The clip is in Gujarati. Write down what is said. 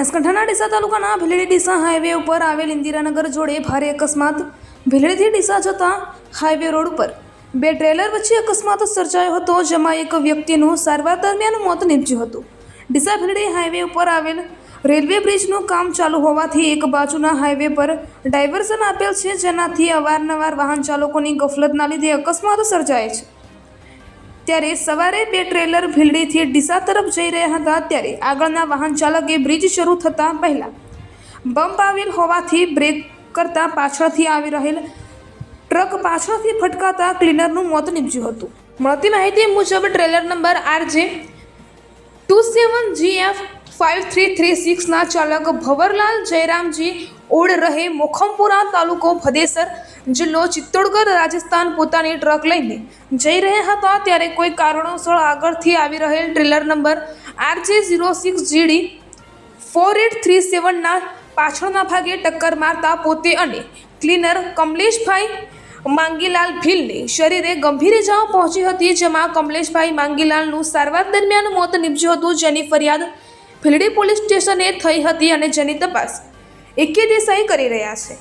બનાસકાંઠાના ડીસા તાલુકાના ભીલડી ડીસા હાઈવે ઉપર આવેલ ઇન્દિરાનગર જોડે ભારે અકસ્માત. ભીલડીથી ડીસા જતા હાઈવે રોડ ઉપર બે ટ્રેલર વચ્ચે અકસ્માત સર્જાયો હતો, જેમાં એક વ્યક્તિનું સારવાર દરમિયાન મોત નીપજ્યું હતું. ડીસા ભીલડી હાઈવે ઉપર આવેલ રેલવે બ્રિજનું કામ ચાલુ હોવાથી એક બાજુના હાઈવે પર ડાયવર્ઝન આપેલ છે, જેનાથી અવારનવાર વાહન ચાલકોની ગફલતના લીધે અકસ્માત સર્જાય છે. ત્યારે સવારે બે ટ્રેલર ભીલડીથી ડીસા તરફ જઈ રહ્યા હતા ત્યારે આગળના વાહન ચાલકે બ્રિજ શરૂ થતાં પહેલાં બમ્પ આવેલ હોવાથી બ્રેક કરતા પાછળથી આવી રહેલ ટ્રક પાછળથી ફટકાતા ક્લીનરનું મોત નીપજ્યું હતું. મળતી માહિતી મુજબ trailer number RJ two seven GF five three three સિક્સના ચાલક ભવરલાલ જયરામજી ઓડ રહે મોખમપુરા તાલુકો ભદેસર જિલ્લો ચિત્તોડગઢ, રાજસ્થાન પોતાની ટ્રક લઈને જઈ રહ્યા હતા ત્યારે કોઈ કારણોસર આગળથી આવી રહેલ trailer number RJ zero six GD four eight three સેવનના પાછળના ભાગે ટક્કર મારતા પોતે અને ક્લીનર કમલેશભાઈ માંગીલાલ ભીલને શરીરે ગંભીર ઇજાઓ પહોંચી હતી, જેમાં કમલેશભાઈ માંગીલાલનું સારવાર દરમિયાન મોત નીપજ્યું હતું, જેની ફરિયાદ ભીલડી પોલીસ સ્ટેશને થઈ હતી અને જેની તપાસ એકે દેસાઈ કરી રહ્યા છે.